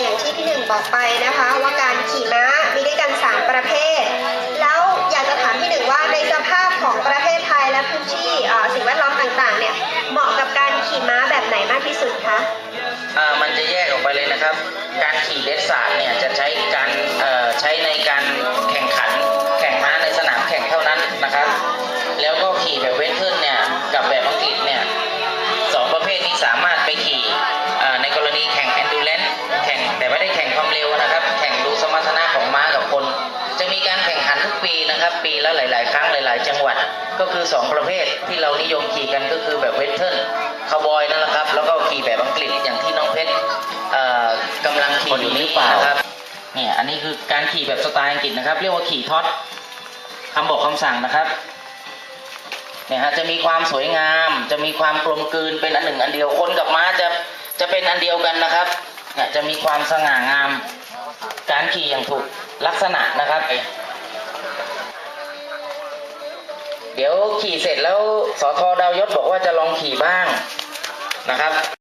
อย่างที่พี่หนึ่งบอกไปนะคะ ว่าการขี่ม้ามีด้วยกันสามประเภท แล้วอยากจะถามพี่หนึ่งว่าในสภาพของประเทศไทยและพื้นที่สิ่งแวดล้อมต่างๆ เนี่ยเหมาะกับการขี่ม้าแบบไหนมากที่สุดคะอ่ามันจะแยกออกไปเลยนะครับ การขี่เลสซาร์ดเนี่ยจะใช้การใช้ในการ ปีนะครับปีละหลาย ๆ ครั้งหลาย ๆ จังหวัดก็คือสองประเภทที่เรานิยมขี่กันก็คือแบบเวทเทิร์นคาวบอยนั่นแหละครับ แล้วก็ขี่แบบอังกฤษอย่างที่น้องเพชรเอ่อกำลังขี่อยู่นี้นะครับเนี่ยอันนี้คือการขี่แบบสไตล์อังกฤษนะครับ เรียกว่าขี่ท็อตคำบอกคำสั่งนะครับเนี่ยฮะจะมีความสวยงาม จะมีความกลมกลืนเป็นอันหนึ่งอันเดียวคนกับม้าจะจะเป็นอันเดียวกันนะครับเนี่ยจะมีความสง่างาม การขี่อย่างถูกลักษณะนะครับ เดี๋ยวขี่เสร็จแล้วสอทอดาวยศบอกว่าจะลองขี่บ้างนะครับ